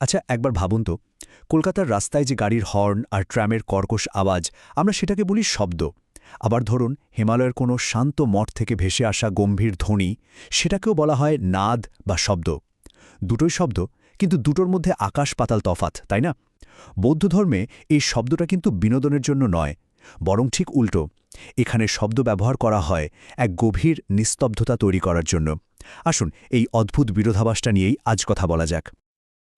আচ্ছা একবার ভাবুন তো, কলকাতার রাস্তায় যে গাড়ির হর্ন আর ট্র্যামের কর্কশ আওয়াজ, আমরা সেটাকে বলি শব্দ। আবার ধরুন, হিমালয়ের কোনো শান্ত মঠ থেকে ভেসে আসা গম্ভীর ধ্বনি, সেটাকেও বলা হয় নাদ বা শব্দ। দুটোই শব্দ, কিন্তু দুটোর মধ্যে আকাশ পাতাল তফাত তাই না? বৌদ্ধ ধর্মে এই শব্দটা কিন্তু বিনোদনের জন্য নয়, বরং ঠিক উল্টো। এখানে শব্দ ব্যবহার করা হয় এক গভীর নিস্তব্ধতা তৈরি করার জন্য। আসুন, এই অদ্ভুত বিরোধাবাসটা নিয়েই আজ কথা বলা যাক।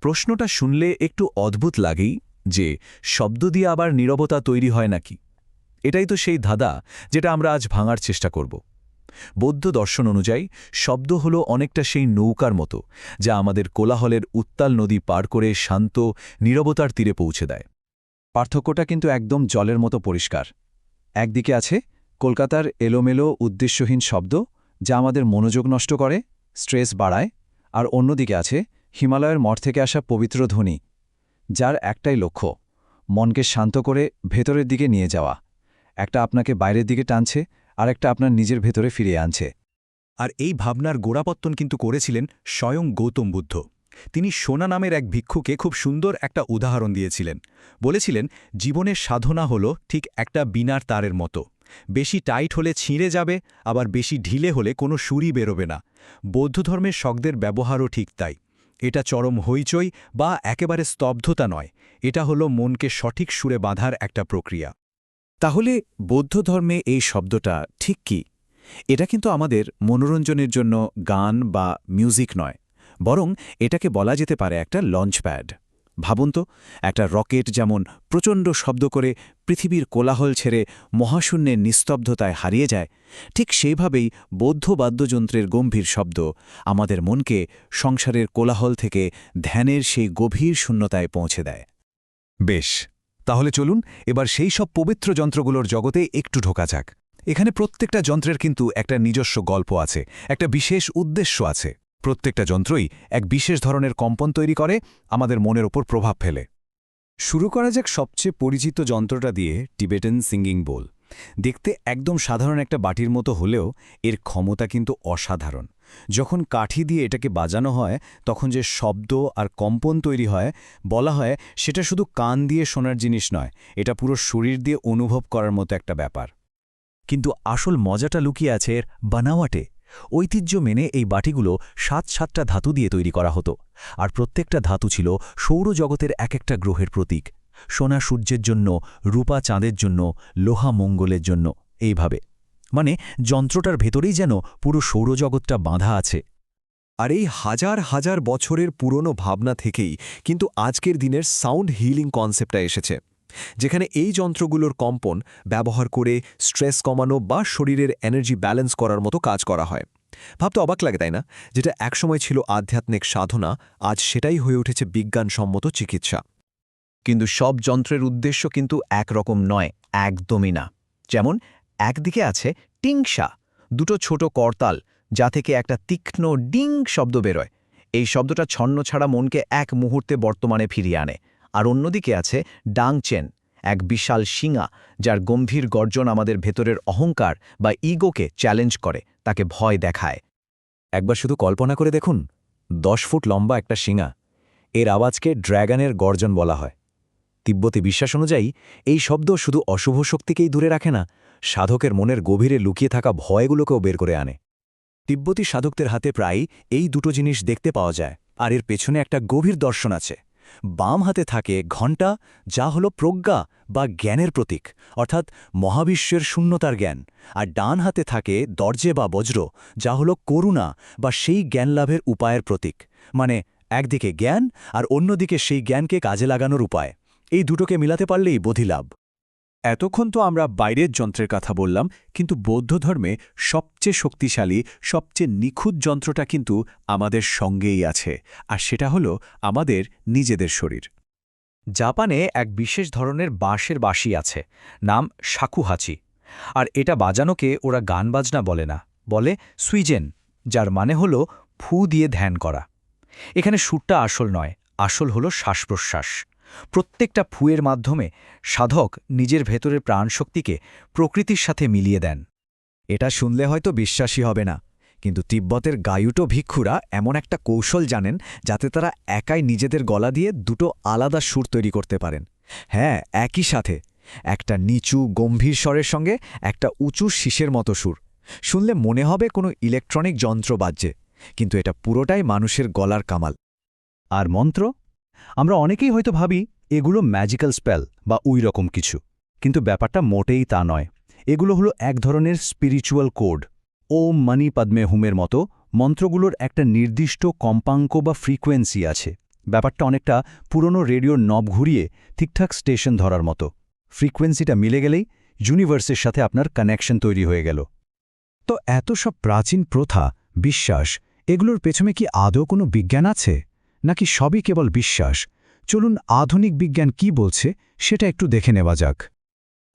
প্রশ্নটা শুনলে একটু অদ্ভুত লাগেই যে, শব্দ দিয়ে আবার নীরবতা তৈরি হয় নাকি? এটাই তো সেই ধাঁধা যেটা আমরা আজ ভাঙার চেষ্টা করব। বৌদ্ধ দর্শন অনুযায়ী, শব্দ হল অনেকটা সেই নৌকার মতো, যা আমাদের কোলাহলের উত্তাল নদী পার করে শান্ত, নীরবতার তীরে পৌঁছে দেয়। পার্থক্যটা কিন্তু একদম জলের মতো পরিষ্কার। একদিকে আছে কলকাতার এলোমেলো, উদ্দেশ্যহীন শব্দ, যা আমাদের মনোযোগ নষ্ট করে, স্ট্রেস বাড়ায়, আর অন্যদিকে আছে হিমালয়ের মঠ থেকে আসা পবিত্র ধ্বনি, যার একটাই লক্ষ্য, মনকে শান্ত করে ভেতরের দিকে নিয়ে যাওয়া। একটা আপনাকে বাইরের দিকে টানছে, আর একটা আপনার নিজের ভেতরে ফিরিয়ে আনছে। আর এই ভাবনার গোড়াপত্তন কিন্তু করেছিলেন স্বয়ং গৌতম বুদ্ধ। তিনি সোনা নামের এক ভিক্ষুকে খুব সুন্দর একটা উদাহরণ দিয়েছিলেন। বলেছিলেন, জীবনের সাধনা হল ঠিক একটা বিনার তারের মতো। বেশি টাইট হলে ছিঁড়ে যাবে, আবার বেশি ঢিলে হলে কোনো সুরই বেরোবে না। বৌদ্ধধর্মের শব্দের ব্যবহারও ঠিক তাই। এটা চরম হইচই বা একেবারে স্তব্ধতা নয়, এটা হলো মনকে সঠিক সুরে বাঁধার একটা প্রক্রিয়া। তাহলে বৌদ্ধ ধর্মে এই শব্দটা ঠিক কি? এটা কিন্তু আমাদের মনোরঞ্জনের জন্য গান বা মিউজিক নয়, বরং এটাকে বলা যেতে পারে একটা লঞ্চপ্যাড। ভাবুন তো, একটা রকেট যেমন প্রচণ্ড শব্দ করে পৃথিবীর কোলাহল ছেড়ে মহাশূন্যের নিস্তব্ধতায় হারিয়ে যায়, ঠিক সেইভাবেই বৌদ্ধ বাদ্যযন্ত্রের গম্ভীর শব্দ আমাদের মনকে সংসারের কোলাহল থেকে ধ্যানের সেই গভীর শূন্যতায় পৌঁছে দেয়। বেশ, তাহলে চলুন এবার সেই সব পবিত্র যন্ত্রগুলোর জগতে একটু ঢোকা যাক। এখানে প্রত্যেকটা যন্ত্রের কিন্তু একটা নিজস্ব গল্প আছে, একটা বিশেষ উদ্দেশ্য আছে। প্রত্যেকটা যন্ত্রই এক বিশেষ ধরনের কম্পন তৈরি করে, আমাদের মনের ওপর প্রভাব ফেলে। শুরু করা যাক সবচেয়ে পরিচিত যন্ত্রটা দিয়ে টিবেটান সিঙ্গিং বোল। দেখতে একদম সাধারণ একটা বাটির মতো হলেও এর ক্ষমতা কিন্তু অসাধারণ। যখন কাঠি দিয়ে এটাকে বাজানো হয়, তখন যে শব্দ আর কম্পন তৈরি হয়, বলা হয় সেটা শুধু কান দিয়ে শোনার জিনিস নয়, এটা পুরো শরীর দিয়ে অনুভব করার মতো একটা ব্যাপার। কিন্তু আসল মজাটা লুকিয়ে আছে এর বানাওয়াটে। ঐতিহ্য মেনে এই বাটিগুলো সাত সাতটা ধাতু দিয়ে তৈরি করা হতো, আর প্রত্যেকটা ধাতু ছিল সৌরজগতের এক একটা গ্রহের প্রতীক, সোনা সূর্যের জন্য, রূপা চাঁদের জন্য, লোহা মঙ্গলের জন্য, এইভাবে। মানে যন্ত্রটার ভেতরেই যেন পুরো সৌরজগৎটা বাঁধা আছে। আর এই হাজার হাজার বছরের পুরনো ভাবনা থেকেই কিন্তু আজকের দিনের সাউন্ড হিলিং কনসেপ্টটা এসেছে। যেখানে এই যন্ত্রগুলোর কম্পন ব্যবহার করে স্ট্রেস কমানো বা শরীরের এনার্জি ব্যালেন্স করার মতো কাজ করা হয়। ভাবতে অবাক লাগে, তাই না? যেটা একসময় ছিল আধ্যাত্মিক সাধনা, আজ সেটাই হয়ে উঠেছে বিজ্ঞানসম্মত চিকিৎসা। কিন্তু সব যন্ত্রের উদ্দেশ্য কিন্তু একরকম নয়, একদমই না। যেমন, একদিকে আছে টিংসা, দুটো ছোট করতাল, যা থেকে একটা তীক্ষ্ণ ডিং শব্দ বেরোয়। এই শব্দটা ছন্ন ছাড়া মনকে এক মুহূর্তে বর্তমানে ফিরিয়ে আনে। আর অন্যদিকে আছে ডাংচেন, এক বিশাল শিঙা, যার গম্ভীর গর্জন আমাদের ভেতরের অহংকার বা ইগোকে চ্যালেঞ্জ করে, তাকে ভয় দেখায়। একবার শুধু কল্পনা করে দেখুন, দশ ফুট লম্বা একটা শিঙা, এর আওয়াজকে ড্র্যাগনের গর্জন বলা হয়। তিব্বতী বিশ্বাস অনুযায়ী, এই শব্দ শুধু অশুভ শক্তিকেই দূরে রাখে না, সাধকের মনের গভীরে লুকিয়ে থাকা ভয়গুলোকেও বের করে আনে। তিব্বতী সাধকদের হাতে প্রায় এই দুটো জিনিস দেখতে পাওয়া যায়, আর এর পেছনে একটা গভীর দর্শন আছে। বাম হাতে থাকে ঘণ্টা, যা হল প্রজ্ঞা বা জ্ঞানের প্রতীক, অর্থাৎ মহাবিশ্বের শূন্যতার জ্ঞান, আর ডান হাতে থাকে দরজে বা বজ্র, যা হল করুণা বা সেই জ্ঞান লাভের উপায়ের প্রতীক মানে একদিকে জ্ঞান আর অন্যদিকে সেই জ্ঞানকে কাজে লাগানোর উপায়। এই দুটোকে মিলাতে পারলেই বোধিলাভ। এতক্ষণ তো আমরা বাইরের যন্ত্রের কথা বললাম, কিন্তু বৌদ্ধ ধর্মে সবচেয়ে শক্তিশালী, সবচেয়ে নিখুঁত যন্ত্রটা কিন্তু আমাদের সঙ্গেই আছে, আর সেটা হলো আমাদের নিজেদের শরীর। জাপানে এক বিশেষ ধরনের বাঁশের বাঁশি আছে, নাম শাকুহাচি আর এটা বাজানোকে ওরা গান বাজনা বলে না, বলে সুইজেন, যার মানে হলো ফু দিয়ে ধ্যান করা। এখানে সুরটা আসল নয়, আসল হলো শ্বাস প্রশ্বাস প্রত্যেকটা ফুয়ের মাধ্যমে সাধক নিজের ভেতরের প্রাণশক্তিকে প্রকৃতির সাথে মিলিয়ে দেন। এটা শুনলে হয়তো বিশ্বাসী হবে না, কিন্তু তিব্বতের গায়ুটো ভিক্ষুরা এমন একটা কৌশল জানেন যাতে তারা একাই নিজেদের গলা দিয়ে দুটো আলাদা সুর তৈরি করতে পারেন। হ্যাঁ একই সাথে, একটা নিচু, গম্ভীর স্বরের সঙ্গে একটা উঁচু শীষের মতো সুর। শুনলে মনে হবে কোনো ইলেকট্রনিক যন্ত্র বাজছে, কিন্তু এটা পুরোটাই মানুষের গলার কামাল। আর মন্ত্র? আমরা অনেকেই হয়তো ভাবি, এগুলো ম্যাজিক্যাল স্পেল বা ওই রকম কিছু। কিন্তু ব্যাপারটা মোটেই তা নয়। এগুলো হলো এক ধরনের স্পিরিচুয়াল কোড ওম মানি পদ্মে হুমের মতো মন্ত্রগুলোর একটা নির্দিষ্ট কম্পাঙ্ক বা ফ্রিকোয়েন্সি আছে। ব্যাপারটা অনেকটা পুরনো রেডিওর নব ঘুরিয়ে ঠিকঠাক স্টেশন ধরার মতো। ফ্রিকোয়েন্সিটা মিলে গেলেই ইউনিভার্সের সাথে আপনার কানেকশন তৈরি হয়ে গেল। তো এত সব প্রাচীন প্রথা, বিশ্বাস, এগুলোর পেছনে কি আদৌ কোনো বিজ্ঞান আছে? নাকি সবই কেবল বিশ্বাস? চলুন আধুনিক বিজ্ঞান কি বলছে, সেটা একটু দেখে নেওয়া যাক।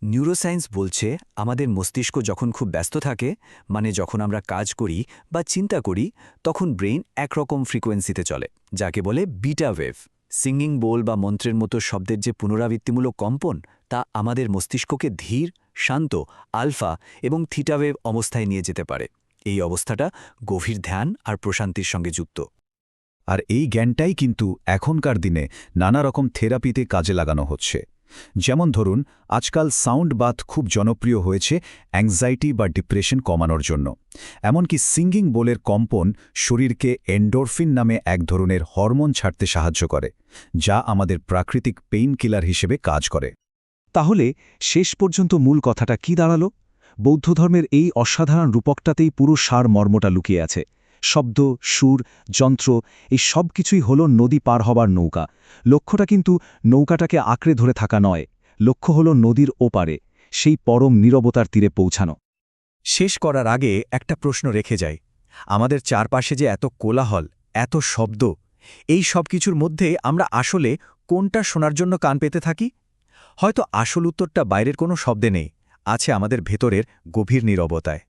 নিউরোসায়েন্স বলছে, আমাদের মস্তিষ্ক যখন খুব ব্যস্ত থাকে মানে যখন আমরা কাজ করি বা চিন্তা করি, তখন ব্রেইন একরকম ফ্রিকোয়েন্সিতে চলে, যাকে বলে বিটা ওয়েভ। সিঙ্গিং বোল বা মন্ত্রের মতো শব্দের যে পুনরাবৃত্তিমূলক কম্পন, তা আমাদের মস্তিষ্ককে ধীর, শান্ত, আলফা এবং থিটাওয়েভ অবস্থায় নিয়ে যেতে পারে। এই অবস্থাটা গভীর ধ্যান আর প্রশান্তির সঙ্গে যুক্ত। আর এই জ্ঞানটাই কিন্তু এখনকার দিনে নানা রকম থেরাপিতে কাজে লাগানো হচ্ছে। যেমন ধরুন, আজকাল সাউন্ড বাথ খুব জনপ্রিয় হয়েছে অ্যাংজাইটি বা ডিপ্রেশন কমানোর জন্য। এমনকি সিঙ্গিং বোলের কম্পন শরীরকে এন্ডোরফিন নামে এক ধরনের হরমোন ছাড়তে সাহায্য করে, যা আমাদের প্রাকৃতিক পেইন কিলার হিসেবে কাজ করে। তাহলে শেষ পর্যন্ত মূল কথাটা কি দাঁড়াল? বৌদ্ধ ধর্মের এই অসাধারণ রূপকটাতেই পুরো সার মর্মটা লুকিয়ে আছে। শব্দ, সুর, যন্ত্র, এই সব কিছুই হল নদী পার হবার নৌকা। লক্ষ্যটা কিন্তু নৌকাটাকে আঁকড়ে ধরে থাকা নয়, লক্ষ্য হল নদীর ওপারে, সেই পরম নীরবতার তীরে পৌঁছানো। শেষ করার আগে একটা প্রশ্ন রেখে যায় আমাদের চারপাশে যে এত কোলাহল, এত শব্দ, এই সব কিছুর মধ্যে আমরা আসলে কোনটা শোনার জন্য কান পেতে থাকি? হয়তো আসল উত্তরটা বাইরের কোনো শব্দে নেই, আছে আমাদের ভেতরের গভীর নীরবতায়।